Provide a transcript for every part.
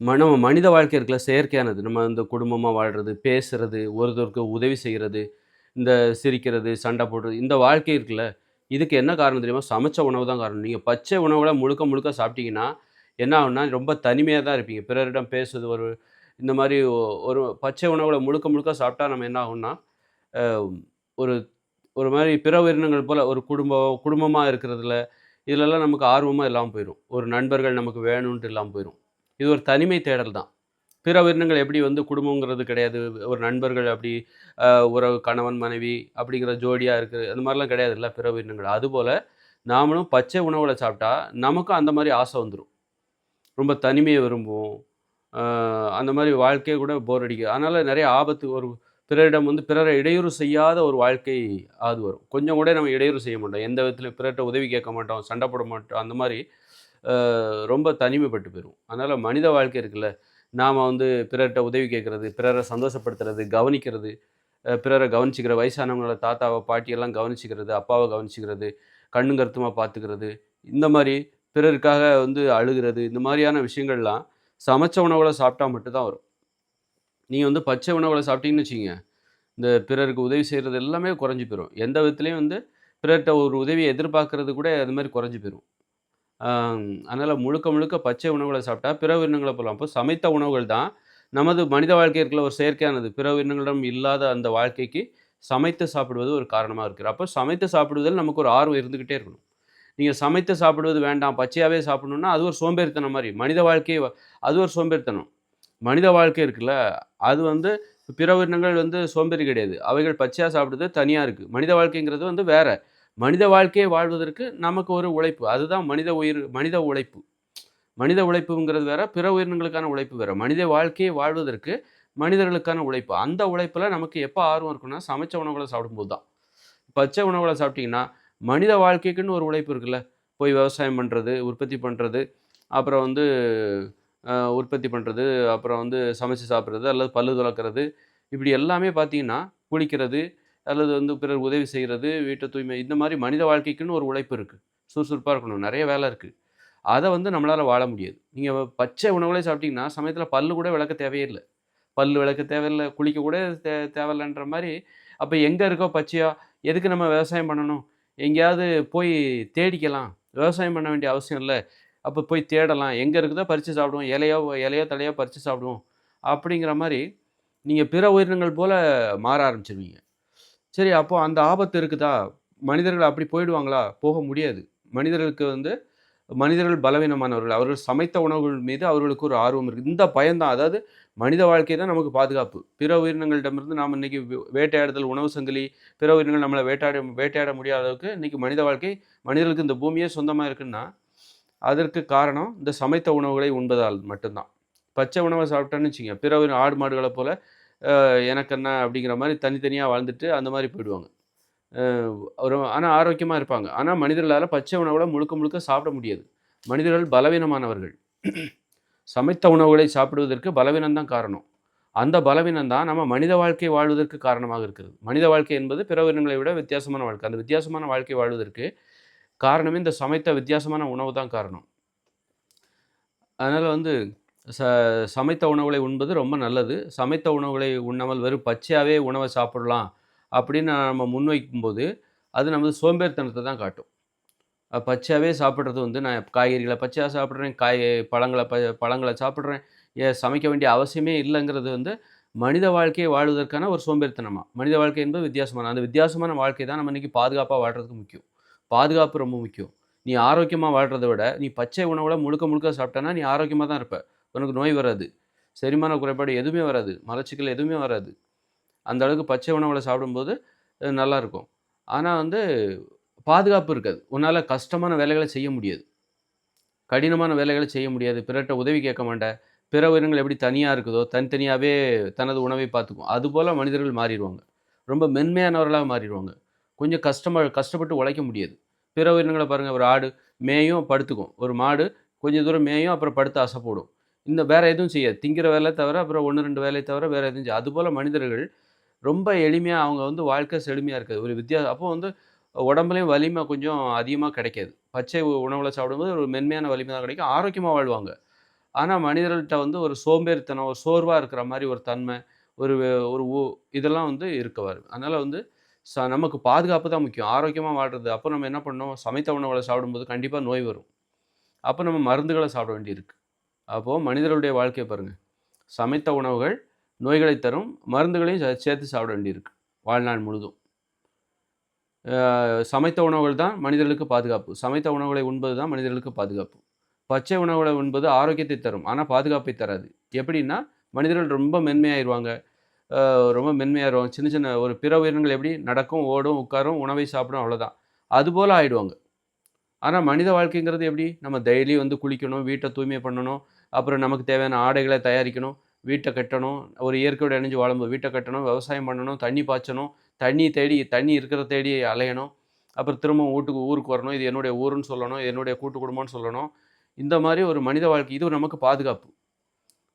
ம நம்ம மனித வாழ்க்கை இருக்கல செயற்கையானது. நம்ம இந்த குடும்பமாக வாழ்கிறது பேசுறது, ஒருத்தருக்கு உதவி செய்கிறது இந்த சிரிக்கிறது, சண்டை போடுறது, இந்த வாழ்க்கை இருக்குல்ல, இதுக்கு என்ன காரணம் தெரியுமா? சமைச்ச உணவு தான் காரணம். நீங்கள் பச்சை உணவுகள முழுக்க முழுக்க சாப்பிட்டீங்கன்னா, என்ன ஆகும்னா, ரொம்ப தனிமையாக தான் இருப்பீங்க. பிறரிடம் பேசுவது ஒரு இந்த மாதிரி ஒரு பச்சை உணவுகள முழுக்க முழுக்க சாப்பிட்டா நம்ம என்ன ஆகும்னா, ஒரு ஒரு மாதிரி பிற உயிரினங்கள் போல் ஒரு குடும்பம் குடும்பமாக இருக்கிறதுல, இதுலலாம் நமக்கு ஆர்வமாக இல்லாமல் போயிடும் ஒரு நண்பர்கள் நமக்கு வேணும்ன்ட்டு இல்லாமல் போயிடும் இது ஒரு தனிமை தேடல் தான். பிற உயிரினங்கள் எப்படி வந்து குடும்பங்கிறது கிடையாது. ஒரு நண்பர்கள் அப்படி ஒரு உறவு கணவன், மனைவி அப்படிங்கிற ஜோடியாக இருக்குது அந்த மாதிரிலாம் கிடையாது இல்லை பிற உயிரினங்கள். அதுபோல் நாமளும் பச்சை உணவுகள சாப்பிட்டா, நமக்கும் அந்த மாதிரி ஆசை வந்துடும் ரொம்ப தனிமையை விரும்புவோம். அந்த மாதிரி வாழ்க்கையை கூட போர் அடிக்கும். அதனால் நிறைய ஆபத்து ஒரு பிறரிடம் வந்து பிறரை இடையூறு செய்யாத ஒரு வாழ்க்கை அது வரும். கொஞ்சம் கூட நம்ம இடையூறு செய்ய மாட்டோம். எந்த விதத்தில் பிறர்கிட்ட உதவி கேட்க மாட்டோம். சண்டை போட மாட்டோம். அந்த மாதிரி ரொம்ப தனிமைப்பட்டு போயிடும் அதனால் மனித வாழ்க்கை இருக்குல்ல, நாம் வந்து பிறர்கிட்ட உதவி கேட்குறது பிறரை சந்தோஷப்படுத்துறது, கவனிக்கிறது, பிறரை கவனிச்சிக்கிற வயசானவங்களை தாத்தாவை பாட்டியெல்லாம் கவனிச்சிக்கிறது அப்பாவை கவனிச்சிக்கிறது கண்ணு கருத்துமாக பார்த்துக்கிறது, இந்த மாதிரி பிறருக்காக வந்து அழுகுறது, இந்த மாதிரியான விஷயங்கள்லாம் சமைச்ச உணவுகளை சாப்பிட்டா மட்டும்தான் வரும். நீங்கள் வந்து பச்சை உணவுகளை சாப்பிட்டீங்கன்னு வச்சுங்க இந்த பிறருக்கு உதவி செய்கிறது எல்லாமே குறைஞ்சி போயிடும் எந்த விதத்துலேயும் வந்து பிறர்கிட்ட ஒரு உதவியை எதிர்பார்க்கறது கூட அது மாதிரி குறைஞ்சி போயிடும் அதனால் முழுக்க முழுக்க பச்சை உணவுகளை சாப்பிட்டா பிற உயிரினங்களை போகலாம் அப்போ சமைத்த உணவுகள் தான் நமது மனித வாழ்க்கை இருக்குல்ல ஒரு செயற்கையானது. பிற உயிரினங்களிடம் இல்லாத அந்த வாழ்க்கைக்கு சமைத்து சாப்பிடுவது ஒரு காரணமாக இருக்கிறது அப்போ சமைத்து சாப்பிடுவதில் நமக்கு ஒரு ஆர்வம் இருந்துக்கிட்டே இருக்கணும். நீங்கள் சமைத்து சாப்பிடுவது வேண்டாம், பச்சையாகவே சாப்பிடணும்னா, அது ஒரு சோம்பேறித்தனம் மாதிரி மனித வாழ்க்கையை அது ஒரு சோம்பேறித்தனம். மனித வாழ்க்கை இருக்குல்ல, அது வந்து பிற உயிரினங்கள் வந்து சோம்பேறி கிடையாது. அவைகள் பச்சையாக சாப்பிடுறது தனியாக இருக்குது மனித வாழ்க்கைங்கிறது வந்து வேறு மனித வாழ்க்கையை வாழ்வதற்கு நமக்கு ஒரு உழைப்பு. அதுதான் மனித உயிர் மனித உழைப்பு. மனித உழைப்புங்கிறது வேற, பிற உயிரினங்களுக்கான உழைப்பு வேற. மனித வாழ்க்கையை வாழ்வதற்கு மனிதர்களுக்கான உழைப்பு. அந்த உழைப்பில் நமக்கு எப்போ ஆர்வம் இருக்குன்னா, சமைச்ச உணவுகளை சாப்பிடும்போது தான். பச்சை உணவுகளை சாப்பிட்டீங்கன்னா, மனித வாழ்க்கைக்குன்னு ஒரு உழைப்பு இருக்குல்ல. போய் விவசாயம் பண்ணுறது உற்பத்தி பண்ணுறது அப்புறம் வந்து உற்பத்தி பண்ணுறது அப்புறம் வந்து சமைச்சு சாப்பிட்றது அல்லது பல்லு துலக்கிறது, இப்படி எல்லாமே பார்த்தீங்கன்னா, குளிக்கிறது, அல்லது வந்து பிறர் உதவி செய்கிறது வீட்டை தூய்மை இந்த மாதிரி மனித வாழ்க்கைக்குன்னு ஒரு உழைப்பு இருக்குது சுறுசுறுப்பாக இருக்கணும். நிறைய வேலை இருக்குது அதை வந்து நம்மளால் வாழ முடியாது. நீங்கள் பச்சை உணவுகளே சாப்பிட்டீங்கன்னா, சமயத்தில் பல்லு கூட விளக்க தேவையில்லை பல் விளக்க தேவையில்லை குளிக்க கூட தே தேவையில்லன்ற மாதிரி அப்போ எங்கே இருக்கோ பச்சையா, எதுக்கு நம்ம விவசாயம் பண்ணணும்? எங்கேயாவது போய் தேடிக்கலாம். விவசாயம் பண்ண வேண்டிய அவசியம் இல்லை அப்போ போய் தேடலாம். எங்கே இருக்குதோ பறித்து சாப்பிடுவோம். இலையோ இலையோ தலையோ பறித்து சாப்பிடுவோம். அப்படிங்கிற மாதிரி நீங்கள் பிற உயிரினங்கள் போல் மாற ஆரம்பிச்சிருவீங்க சரி அப்போ அந்த ஆபத்து இருக்குதா? மனிதர்கள் அப்படி போயிடுவாங்களா? போக முடியாது. மனிதர்களுக்கு வந்து மனிதர்கள் பலவீனமானவர்கள். அவர்கள் சமைத்த உணவுகள் மீது அவர்களுக்கு ஒரு ஆர்வம் இருக்குது இந்த பயம்தான் அதாவது மனித வாழ்க்கை தான் நமக்கு பாதுகாப்பு. பிற உயிரினங்களிடமிருந்து நாம் இன்னைக்கு வே வேட்டையாடுதல், உணவு சங்கிலி, பிற உயிரினங்கள் நம்மளை வேட்டாட வேட்டையாட முடியாத அளவுக்கு இன்னைக்கு மனித வாழ்க்கை மனிதர்களுக்கு இந்த பூமியே சொந்தமாக இருக்குன்னா, அதற்கு காரணம் இந்த சமைத்த உணவுகளை உண்பதால் மட்டும்தான் பச்சை உணவை சாப்பிட்டோன்னு வச்சுங்க பிற ஆடு மாடுகளை போல எனக்கு என்ன அப்படிங்கிற மாதிரி தனித்தனியாக வாழ்ந்துட்டு அந்த மாதிரி போயிடுவாங்க. ஒரு ஆனால் ஆரோக்கியமாக இருப்பாங்க. ஆனால் மனிதர்களால் பச்சை உணவுகளை முழுக்க முழுக்க சாப்பிட முடியாது. மனிதர்கள் பலவீனமானவர்கள். சமைத்த உணவுகளை சாப்பிடுவதற்கு பலவீனம் தான் காரணம். அந்த பலவீனம் தான் நம்ம மனித வாழ்க்கை வாழ்வதற்கு காரணமாக இருக்கிறது. மனித வாழ்க்கை என்பது பிற உயிரினங்களை விட வித்தியாசமான வாழ்க்கை. அந்த வித்தியாசமான வாழ்க்கை வாழ்வதற்கு காரணமே இந்த சமைத்த வித்தியாசமான உணவு தான் காரணம். அதனால் வந்து ச சமைத்த உணவுகளை உண்பது ரொம்ப நல்லது. சமைத்த உணவுகளை உண்ணாமல் வெறும் பச்சையாகவே உணவை சாப்பிடலாம் அப்படின்னு நம்ம முன்வைக்கும்போது, அது நமது சோம்பேறித்தனத்தை தான் காட்டும். பச்சையாகவே சாப்பிட்றது வந்து நான் காய்கறிகளை பச்சையாக சாப்பிட்றேன் காய் பழங்களை ப பழங்களை சாப்பிட்றேன் ஏ சமைக்க வேண்டிய அவசியமே இல்லைங்கிறது வந்து மனித வாழ்க்கையை வாழ்வதற்கான ஒரு சோம்பேறித்தனமாக மனித வாழ்க்கை என்பது வித்தியாசமான அந்த வித்தியாசமான வாழ்க்கை தான் நம்ம இன்றைக்கி பாதுகாப்பாக வாழ்றதுக்கு முக்கியம். பாதுகாப்பு ரொம்ப முக்கியம். நீ ஆரோக்கியமாக வாழ்கிறத விட, நீ பச்சை உணவில் முழுக்க முழுக்க சாப்பிட்டன்னா, நீ ஆரோக்கியமாக தான் இருப்ப. உனக்கு நோய் வராது. செரிமான குறைபாடு எதுவுமே வராது. மலச்சிக்கல் எதுவுமே வராது. அந்த அளவுக்கு பச்சை உணவுகளை சாப்பிடும்போது நல்லாயிருக்கும் ஆனால் வந்து பாதுகாப்பு இருக்காது. உன்னால் கஷ்டமான வேலைகளை செய்ய முடியாது. கடினமான வேலைகளை செய்ய முடியாது. பிறர்ட்ட உதவி கேட்க மாட்டேன் பிற உயிரினங்கள் எப்படி தனியாக இருக்குதோ, தனித்தனியாகவே தனது உணவை பார்த்துக்கும். அதுபோல் மனிதர்கள் மாறிடுவாங்க ரொம்ப மென்மையானவர்களாக மாறிடுவாங்க கொஞ்சம் கஷ்டமா கஷ்டப்பட்டு உழைக்க முடியாது. பிற உயிரினங்களை பாருங்கள் ஒரு ஆடு மேயும், படுத்துக்கும். ஒரு மாடு கொஞ்சம் தூரம் மேயும், அப்புறம் படுத்து அசைப்போடும் இந்த வேற எதுவும் செய்யாது. திங்கிற வேலை தவிர, அப்புறம் ஒன்று ரெண்டு வேலையை தவிர வேற எதுவும் செய்யாது. அதுபோல் மனிதர்கள் ரொம்ப எளிமையாக அவங்க வந்து வாழ்க்கை செழுமையாக இருக்காது. ஒரு வித்தியாசம் அப்போ வந்து உடம்புலையும் வலிமை கொஞ்சம் அதிகமாக கிடைக்காது. பச்சை உணவில் சாப்பிடும்போது ஒரு மென்மையான வலிமை தான் கிடைக்கும். ஆரோக்கியமாக வாழ்வாங்க. ஆனால் மனிதர்கள்ட்ட வந்து ஒரு சோம்பேறித்தனம் ஒரு சோர்வாக இருக்கிற மாதிரி ஒரு தன்மை ஒரு ஒரு இதெல்லாம் வந்து இருக்க வரும் அதனால் வந்து ச நமக்கு பாதுகாப்பு தான் முக்கியம் ஆரோக்கியமாக வாழ்றது அப்போ நம்ம என்ன பண்ணோம் சமைத்த உணவுகளை சாப்பிடும்போது கண்டிப்பாக நோய் வரும் அப்போ நம்ம மருந்துகளை சாப்பிட வேண்டியிருக்கு அப்போது மனிதர்களுடைய வாழ்க்கையை பாருங்கள் சமைத்த உணவுகள் நோய்களை தரும் மருந்துகளையும் சே- சேர்த்து சாப்பிட வேண்டியிருக்கு வாழ்நாள் முழுதும். சமைத்த உணவுகள் தான் மனிதர்களுக்கு பாதுகாப்பு. சமைத்த உணவுகளை உண்பது தான் மனிதர்களுக்கு பாதுகாப்பு. பச்சை உணவுகளை உண்பது ஆரோக்கியத்தை தரும் ஆனால் பாதுகாப்பை தராது. எப்படின்னா மனிதர்கள் ரொம்ப மென்மையாயிருவாங்க. ரொம்ப மென்மையாயிருவாங்க. சின்ன சின்ன ஒரு பிற உயிரினங்கள் எப்படி நடக்கும் ஓடும் உட்காரும் உணவை சாப்பிடும் அவ்வளோதான் அதுபோல் ஆயிடுவாங்க. ஆனால் மனித வாழ்க்கைங்கிறது எப்படி? நம்ம டெய்லி வந்து குளிக்கணும் வீட்டை தூய்மை பண்ணணும் அப்புறம் நமக்கு தேவையான ஆடைகளை தயாரிக்கணும் வீட்டை கட்டணும் ஒரு இயற்கையோட இணைஞ்சு வாழும்போது வீட்டை கட்டணும் விவசாயம் பண்ணணும் தண்ணி பாய்ச்சணும் தண்ணி தேடி தண்ணி இருக்கிற தேடி அலையணும் அப்புறம் திரும்ப வீட்டுக்கு ஊருக்கு வரணும் இது என்னுடைய ஊருன்னு சொல்லணும் இது என்னுடைய கூட்டு குடும்பம்னு சொல்லணும். இந்த மாதிரி ஒரு மனித வாழ்க்கை இது நமக்கு பாதுகாப்பு.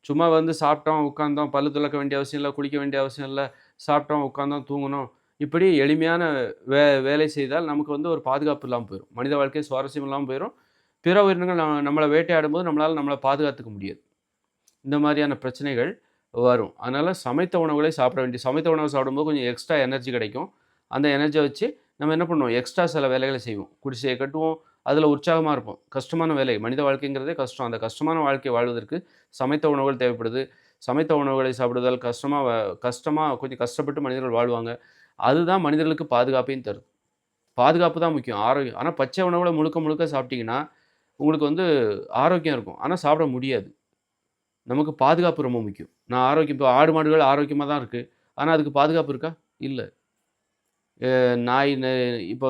சும்மா வந்து சாப்பிட்டோம் உட்காந்தோம் பல்லு துளக்க வேண்டிய அவசியம் இல்லை குளிக்க வேண்டிய அவசியம் இல்லை சாப்பிட்டோம் உட்காந்தோம் தூங்கணும் இப்படி எளிமையான வே வேலை செய்தால் நமக்கு வந்து ஒரு பாதுகாப்பு இல்லாமல் போயிடும் மனித வாழ்க்கை சுவாரஸ்யம் இல்லாமல் போயிடும் பிற உயிரினங்கள் நம்ம நம்மளை வேட்டையாடும் போது நம்மளால் நம்மளை பாதுகாத்துக்க முடியாது. இந்த மாதிரியான பிரச்சனைகள் வரும். அதனால் சமைத்த உணவுகளை சாப்பிட வேண்டிய சமைத்த உணவு சாப்பிடும்போது கொஞ்சம் எக்ஸ்ட்ரா எனர்ஜி கிடைக்கும். அந்த எனர்ஜியை வச்சு நம்ம என்ன பண்ணுவோம்? எக்ஸ்ட்ரா சில வேலைகளை செய்வோம். குடிசையை கட்டுவோம். அதில் உற்சாகமாக இருப்போம். கஷ்டமான வேலை மனித வாழ்க்கைங்கிறதே கஷ்டம். அந்த கஷ்டமான வாழ்க்கை வாழ்வதற்கு சமைத்த உணவுகள் தேவைப்படுது. சமைத்த உணவுகளை சாப்பிடுவதால் கஷ்டமாக கஷ்டமாக கொஞ்சம் கஷ்டப்பட்டு மனிதர்கள் வாழ்வாங்க. அதுதான் மனிதர்களுக்கு பாதுகாப்பையும் தருது பாதுகாப்பு தான் முக்கியம். ஆரோக்கியம். ஆனால் பச்சை உணவுகளை முழுக்க முழுக்க சாப்பிட்டிங்கன்னா உங்களுக்கு வந்து ஆரோக்கியம் இருக்கும். ஆனால் சாப்பிட முடியாது. நமக்கு பாதுகாப்பு ரொம்ப முக்கியம். நான் ஆரோக்கியம் இப்போ ஆடு மாடுகள் ஆரோக்கியமாக தான் இருக்குது ஆனால் அதுக்கு பாதுகாப்பு இருக்கா? இல்லை. நாய் இப்போ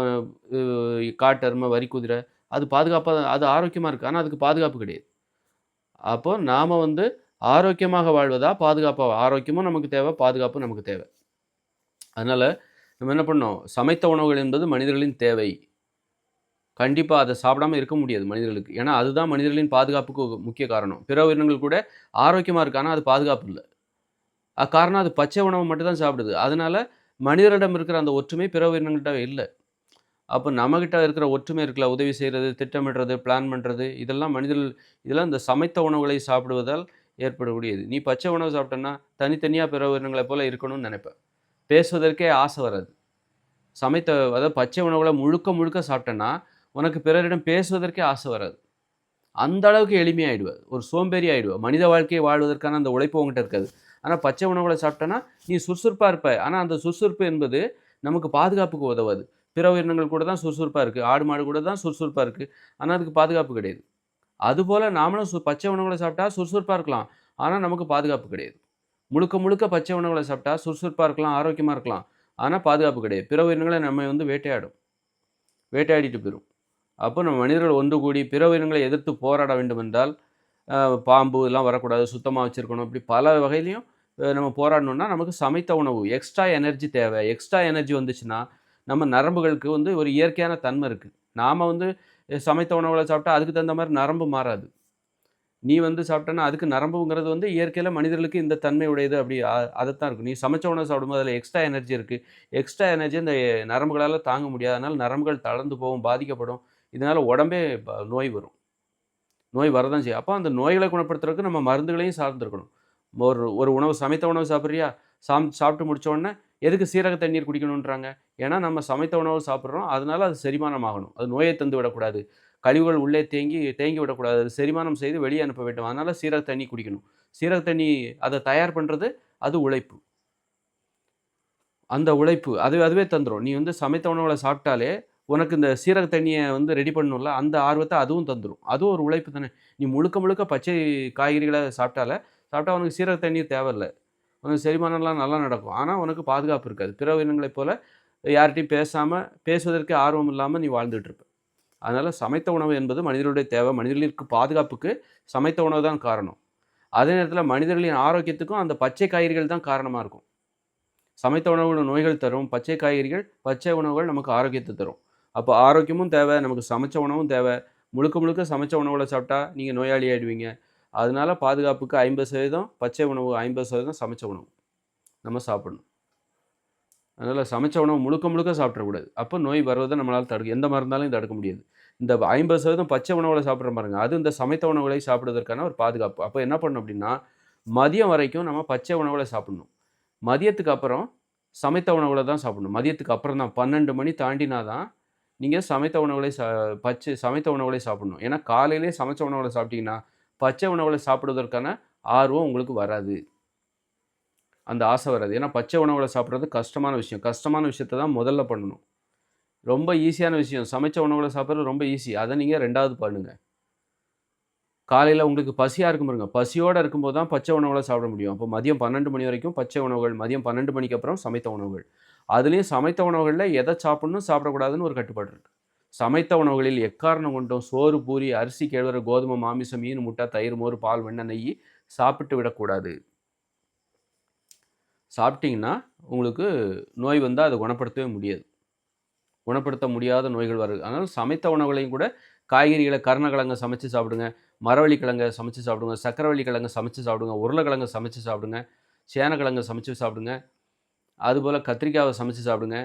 அஹ், வரி குதிரை அது பாதுகாப்பாக அது ஆரோக்கியமாக இருக்குது ஆனால் அதுக்கு பாதுகாப்பு கிடையாது. அப்போ நாம் வந்து ஆரோக்கியமாக வாழ்வதா பாதுகாப்பாக ஆரோக்கியமும் நமக்கு தேவை பாதுகாப்பும் நமக்கு தேவை. அதனால் நம்ம என்ன பண்ணோம் சமைத்த உணவுகள் என்பது மனிதர்களின் தேவை. கண்டிப்பாக அதை சாப்பிடாம இருக்க முடியாது மனிதர்களுக்கு. ஏன்னா அதுதான் மனிதர்களின் பாதுகாப்புக்கு முக்கிய காரணம். பிற உயிரினங்கள் கூட ஆரோக்கியமாக இருக்கானா ஆனால் அது பாதுகாப்பு இல்லை. காரணம் அது பச்சை உணவை மட்டும்தான் சாப்பிடுது. அதனால மனிதரிடம் இருக்கிற அந்த ஒற்றுமை பிற உயிரினங்கள்கிட்ட இல்லை. அப்போ நம்மகிட்ட இருக்கிற ஒற்றுமை இருக்கல உதவி செய்கிறது திட்டமிடுறது பிளான் பண்ணுறது இதெல்லாம் மனிதர்கள் இதெல்லாம் இந்த சமைத்த உணவுகளை சாப்பிடுவதால் ஏற்படக்கூடியது. நீ பச்சை உணவு சாப்பிட்டேன்னா தனித்தனியாக பிற உயிரினங்களை போல் இருக்கணும்னு நினைப்பேன். பேசுவதற்கே ஆசை வராது. சமைத்த அதாவது பச்சை உணவுகளை முழுக்க முழுக்க சாப்பிட்டேன்னா உனக்கு பிறரிடம் பேசுவதற்கே ஆசை வராது. அந்த அளவுக்கு எளிமையாகிடுவா ஒரு சோம்பேறி ஆயிடுவ மனித வாழ்க்கையை வாழ்வதற்கான அந்த உழைப்பு உங்ககிட்ட இருக்காது. ஆனால் பச்சை உணவுகளை சாப்பிட்டேன்னா நீ சுறுசுறுப்பாக இருப்ப. ஆனால் அந்த சுறுசுறுப்பு என்பது நமக்கு பாதுகாப்புக்கு உதவாது. பிற உயிரினங்கள் கூட தான் சுறுசுறுப்பாக இருக்குது ஆடு மாடு கூட தான் சுறுசுறுப்பாக இருக்குது ஆனால் அதுக்கு பாதுகாப்பு கிடையாது. அதுபோல் நாமளும் சு பச்சை உணவுகளை சாப்பிட்டா சுறுசுறுப்பாக இருக்கலாம். ஆனால் நமக்கு பாதுகாப்பு கிடையாது. முழுக்க முழுக்க பச்சை உணவுகளை சாப்பிட்டா சுறுசுறுப்பாக இருக்கலாம் ஆரோக்கியமாக இருக்கலாம். ஆனால் பாதுகாப்பு கிடையாது. பிற உயிரினங்களை நம்ம வந்து வேட்டையாடும். வேட்டையாடிட்டு போயிடும் அப்போ நம்ம மனிதர்கள் ஒன்று கூடி பிற உயிரினங்களை எதிர்த்து போராட வேண்டும் என்றால் பாம்பு இதெல்லாம் வரக்கூடாது சுத்தமாக வச்சுருக்கணும் இப்படி பல வகையிலையும் நம்ம போராடணும்னா நமக்கு சமைத்த உணவு எக்ஸ்ட்ரா எனர்ஜி தேவை. எக்ஸ்ட்ரா எனர்ஜி வந்துச்சுன்னா நம்ம நரம்புகளுக்கு வந்து ஒரு இயற்கையான தன்மை இருக்குது நாம் வந்து சமைத்த உணவுகளை சாப்பிட்டா அதுக்கு தகுந்த மாதிரி நரம்பு மாறாது. நீ வந்து சாப்பிட்டேன்னா அதுக்கு நரம்புங்கிறது வந்து இயற்கையில் மனிதர்களுக்கு இந்த தன்மை உடையது அப்படி அதை அதைத்தான் இருக்கும் நீ சமைச்ச உணவு சாப்பிடும்போது அதில் எக்ஸ்ட்ரா எனர்ஜி இருக்குது எக்ஸ்ட்ரா எனர்ஜி இந்த நரம்புகளால் தாங்க முடியாது. அதனால் நரம்புகள் தளர்ந்து போகும் பாதிக்கப்படும். இதனால் உடம்பே ப- நோய் வரும். நோய் வரதான் செய்யும். அப்போ அந்த நோய்களை குணப்படுத்துறதுக்கு நம்ம மருந்துகளையும் சார்ந்திருக்கணும். ஒரு ஒரு உணவு சமைத்த உணவு சாப்பிட்றியா? சாம் சாப்பிட்டு முடித்தோடனே எதுக்கு சீரக தண்ணீர் குடிக்கணுன்றாங்க ஏன்னா நம்ம சமைத்த உணவு சாப்பிட்றோம். அதனால அது செரிமானம் ஆகணும் அது நோயை தந்து விடக்கூடாது. கழிவுகள் உள்ளே தேங்கி தேங்கி விடக்கூடாது. அது செரிமானம் செய்து வெளியே அனுப்ப வேண்டும். அதனால் சீரக தண்ணி குடிக்கணும். சீரக தண்ணி அதை தயார் பண்ணுறது அது உழைப்பு. அந்த உழைப்பு. அது அதுவே தந்துடும் நீ வந்து சமைத்த உணவுகளை சாப்பிட்டாலே உனக்கு இந்த சீரக தண்ணியை வந்து ரெடி பண்ணணும்ல அந்த ஆர்வத்தை அதுவும் தந்துடும் அதுவும் ஒரு உழைப்பு தானே. நீ முழுக்க முழுக்க பச்சை காய்கறிகளை சாப்பிட்டால சாப்பிட்டா உனக்கு சீரக தண்ணீர் தேவையில்லை. உனக்கு செரிமானம்லாம் நல்லா நடக்கும். ஆனால் உனக்கு பாதுகாப்பு இருக்காது. பிற உயிரினங்களைப் போல் யார்கிட்டையும் பேசாமல் பேசுவதற்கு ஆர்வம் இல்லாமல் நீ வாழ்ந்துட்டுருப்ப. அதனால் சமைத்த உணவு என்பது மனிதர்களுடைய தேவை. மனிதர்களுக்கு பாதுகாப்புக்கு சமைத்த உணவு தான் காரணம். அதே நேரத்தில் மனிதர்களின் ஆரோக்கியத்துக்கும் அந்த பச்சை காய்கறிகள் தான் காரணமாக இருக்கும். சமைத்த உணவுகள் நோய்கள் தரும். பச்சை காய்கறிகள் பச்சை உணவுகள் நமக்கு ஆரோக்கியத்தை தரும். அப்போ ஆரோக்கியமும் தேவை நமக்கு சமைச்ச உணவும் தேவை. முழுக்க முழுக்க சமைச்ச உணவில் சாப்பிட்டா நீங்கள் நோயாளி ஆயிடுவீங்க. அதனால பாதுகாப்புக்கு ஐம்பது சதவீதம் பச்சை உணவு ஐம்பது சதவீதம் சமைச்ச உணவு நம்ம சாப்பிடணும். அதனால் சமைச்ச உணவு முழுக்க முழுக்க சாப்பிடக்கூடாது. அப்போ நோய் வருவதை நம்மளால் தடுக்க எந்த மருந்தாலும் தடுக்க முடியாது. இந்த ஐம்பது சதவீதம் பச்சை உணவுகளை சாப்பிட்ற பாருங்க அது இந்த சமைத்த உணவுகளை சாப்பிடுவதற்கான ஒரு பாதுகாப்பு. அப்போ என்ன பண்ணணும் அப்படின்னா மதியம் வரைக்கும் நம்ம பச்சை உணவுகளை சாப்பிடணும். மதியத்துக்கு அப்புறம் சமைத்த உணவுகளை தான் சாப்பிடணும். மதியத்துக்கு அப்புறம் தான் பன்னெண்டு மணி தாண்டினா தான் நீங்கள் சமைத்த உணவுகளை சா பச்சை சமைத்த உணவுகளை சாப்பிடணும். ஏன்னா காலையிலே சமைச்ச உணவுகளை சாப்பிட்டீங்கன்னா பச்சை உணவுகளை சாப்பிடுவதற்கான ஆர்வம் உங்களுக்கு வராது. அந்த ஆசை வராது. ஏன்னா பச்சை உணவுகளை சாப்பிட்றது கஷ்டமான விஷயம். கஷ்டமான விஷயத்தை தான் முதல்ல பண்ணணும். ரொம்ப ஈஸியான விஷயம். சமைச்ச உணவுகளை சாப்பிட்றது ரொம்ப ஈஸி. அதை நீங்கள் ரெண்டாவது பண்ணுங்கள் காலையில் உங்களுக்கு பசியாக இருக்கும் பாருங்க. பசியோடு இருக்கும்போது தான் பச்சை உணவுகளை சாப்பிட முடியும். அப்போ மதியம் பன்னெண்டு மணி வரைக்கும் பச்சை உணவுகள் மதியம் பன்னெண்டு மணிக்கு அப்புறம் சமைத்த உணவுகள். அதுலேயும் சமைத்த உணவுகளில் எதை சாப்பிடணும் சாப்பிடக்கூடாதுன்னு ஒரு கட்டுப்பாடு இருக்குது சமைத்த உணவுகளில் எக்காரணம் கொண்டும் சோறு பூரி அரிசி கேழ்வர கோதுமை மாமிசம் மீன் முட்டை தயிர் மோர் பால் வெண்ணெய் நெய் சாப்பிட்டு விடக்கூடாது. சாப்பிட்டிங்கன்னா உங்களுக்கு நோய் வந்தால் அதை குணப்படுத்தவே முடியாது. குணப்படுத்த முடியாத நோய்கள் வருது அதனால் சமைத்த உணவுகளையும் கூட காய்கறிகளை கருணக்கிழங்க சமைச்சு சாப்பிடுங்க மரவள்ளி கிழங்க சமைச்சு சாப்பிடுங்க சக்கரவள்ளி கிழங்க சமைச்சு சாப்பிடுங்க உருளைக்கிழங்க சமைச்சு சாப்பிடுங்க சேனக்கிழங்க சமைச்சு சாப்பிடுங்க அதுபோல் கத்திரிக்காவை சமைச்சு சாப்பிடுங்க.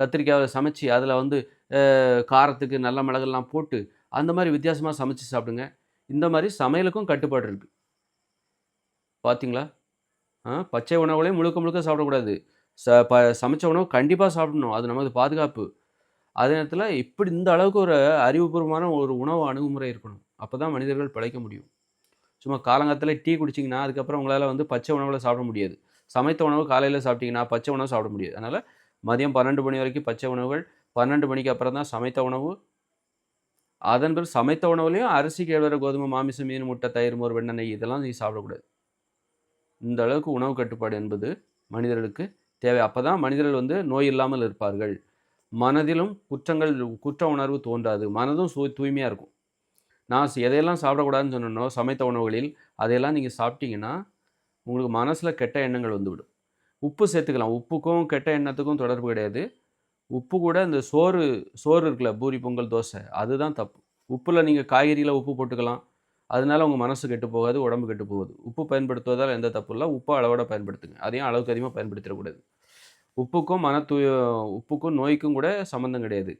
கத்திரிக்காவை சமைச்சு அதில் வந்து காரத்துக்கு நல்ல மிளகெல்லாம் போட்டு அந்த மாதிரி வித்தியாசமாக சமைச்சு சாப்பிடுங்க. இந்த மாதிரி சமையலுக்கும் கட்டுப்பாடு இருக்குது பார்த்தீங்களா பச்சை உணவுகளையும் முழுக்க முழுக்க சாப்பிடக்கூடாது. ச ப சமைச்ச உணவு கண்டிப்பாக சாப்பிடணும். அது நமக்கு பாதுகாப்பு. அதே நேரத்தில் இப்படி இந்த அளவுக்கு ஒரு அறிவுபூர்வமான ஒரு உணவு அணுகுமுறை இருக்கணும். அப்போ தான் மனிதர்கள் பிழைக்க முடியும். சும்மா காலங்காலத்தில் டீ குடிச்சிங்கன்னா அதுக்கப்புறம் உங்களால் வந்து பச்சை உணவில் சாப்பிட முடியாது. சமைத்த உணவு காலையில் சாப்பிட்டீங்கன்னா பச்சை உணவு சாப்பிட முடியாது. அதனால் மதியம் பன்னெண்டு மணி வரைக்கும் பச்சை உணவுகள் பன்னெண்டு மணிக்கு அப்புறம் தான் சமைத்த உணவு. அதன் பிறகு சமைத்த உணவுலையும் அரிசி கேழ்வர கோதுமை மாமிசம் மீன் முட்டை தயிர் மோர் வெண்ணெய் இதெல்லாம் நீ சாப்பிடக்கூடாது. இந்த அளவுக்கு உணவு கட்டுப்பாடு என்பது மனிதர்களுக்கு தேவை. அப்போ தான் மனிதர்கள் வந்து நோய் இல்லாமல் இருப்பார்கள். மனதிலும் குற்றங்கள் குற்ற உணர்வு தோன்றாது. மனதும் சூ தூய்மையாக இருக்கும். நான் எதையெல்லாம் சாப்பிடக்கூடாதுன்னு சொன்னோம் சமைத்த உணவுகளில் அதையெல்லாம் நீங்கள் சாப்பிட்டீங்கன்னா உங்களுக்கு மனசில் கெட்ட எண்ணங்கள் வந்துவிடும். உப்பு சேர்த்துக்கலாம். உப்புக்கும் கெட்ட எண்ணத்துக்கும் தொடர்பு கிடையாது. உப்பு கூட இந்த சோறு சோறு இருக்குல்ல பூரி பொங்கல் தோசை அதுதான் தப்பு. உப்பில் நீங்கள் காய்கறியில் உப்பு போட்டுக்கலாம். அதனால உங்கள் மனசு கெட்டு போகாது உடம்பு கெட்டு போகுது. உப்பு பயன்படுத்துவதால் எந்த தப்பு இல்லை. உப்பை அளவோட பயன்படுத்துங்க. அதையும் அளவுக்கு அதிகமாக பயன்படுத்திடக்கூடாது. உப்புக்கும் மன தூய உப்புக்கும் நோய்க்கும் கூட சம்மந்தம் கிடையாது.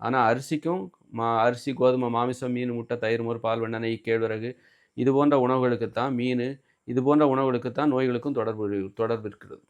ஆனால் அரிசிக்கும் மா அரிசி கோதுமை மாமிசம் மீன் முட்டை தயிர் மோர் பால் வெண்ணெய் கேழ்வரகு இது போன்ற உணவுகளுக்கு தான் மீன் இது போன்ற உணவுகளுக்கு தான் நோய்களுக்கும் தொடர்பு தொடர்பு இருக்கிறது